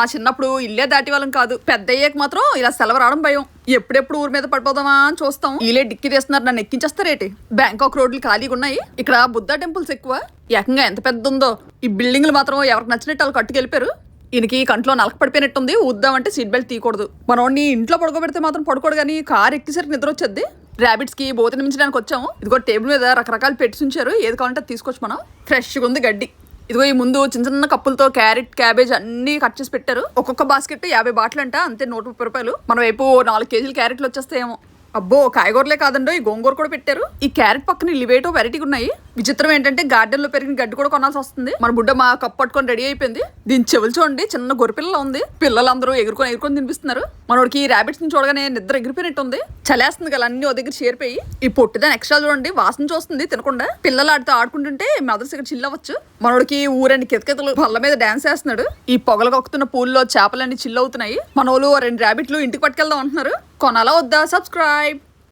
మా చిన్నప్పుడు ఇల్లే దాటి వాళ్ళం కాదు. పెద్ద అయ్యాక మాత్రం ఇలా సెలవు రావడం భయం. ఎప్పుడెప్పుడు ఊరి మీద పడిపోదామా అని చూస్తాం. వీలే డిక్కి తీస్తున్నారు నన్ను ఎక్కించేస్తారేటి? బ్యాంకాక్ రోడ్లు ఖాళీగా ఉన్నాయి. ఇక్కడ బుద్ధ టెంపుల్స్ ఎక్కువ. ఏకంగా ఎంత పెద్ద ఉందో. ఈ బిల్డింగ్లు మాత్రం ఎవరికి నచ్చినట్టు వాళ్ళు కట్టుకెళ్ళిపోయారు. ఈయనకి కంట్లో నలక పడిపోయినట్టుంది. ఊద్దామంటే సీట్ బెల్ట్ తీయకూడదు. మనోడిని ఇంట్లో పడుకోబెడితే మాత్రం పడుకోడు కానీ కార్ ఎక్కేసరికి నిద్ర వచ్చేది. రాబిట్స్కి బోతని మించడానికి వచ్చాము. ఇదిగో టేబుల్ మీద రకరకాలు పెట్టి ఉంచారు. ఏది కావాలంటే తీసుకోవచ్చు మనం. ఫ్రెష్గా ఉంది గడ్డి. ఇదిగో ఈ ముందు చిన్న చిన్న కప్పులతో క్యారెట్ క్యాబేజ్ అన్ని కట్ చేసి పెట్టారు. ఒక్కొక్క బాస్కెట్ యాభై బాటిల్ అంట అంతే నూట ముప్పై రూపాయలు. మన వైపు నాలుగు కేజీలు క్యారెట్లు వచ్చేస్తాయేమో. అబ్బో కాయగూరలే కాదండో ఈ గోంగూర కూడా పెట్టారు. ఈ క్యారెట్ పక్కన ఇలివేటో వెరైటీగా ఉన్నాయి. విచిత్రం ఏంటంటే గార్డెన్లో పెరిగిన గడ్డి కూడా కొనాల్సి వస్తుంది మన బుడ్డ మా కప్ పట్టుకొని రెడీ అయిపోయింది. దీని చెవులు చూడండి చిన్న గొర్రెపిల్ల ఉంది. పిల్లలందరూ ఎగురుకొని ఎగురుకొని తినిపిస్తున్నారు. మనోడికి ర్యాబిట్స్ని చూడగానే నిద్ర ఎగిరిపోయినట్టు ఉంది చలేస్తుంది కదా అన్ని ఓ దగ్గర చేరిపోయి. ఈ పొట్టిదాని ఎక్స్ట్రా చూడండి వాసన చూస్తుంది తినకుండా. పిల్లలు ఆడితో ఆడుకుంటుంటే మదర్స్ ఇక్కడ చిల్లవచ్చు మనోడికి ఊరండి కితకితలు పళ్ళ మీద డాన్స్ చేస్తున్నాడు. ఈ పొగలు కక్కుతున్న పూల్లో చేపలన్నీ చిల్ అవుతున్నాయి. మనోళ్ళు రెండు ర్యాబిట్లు ఇంటికి పట్టుకెళ్దాం అంటున్నారు. కొనాలా వద్దా? సబ్స్క్రైబ్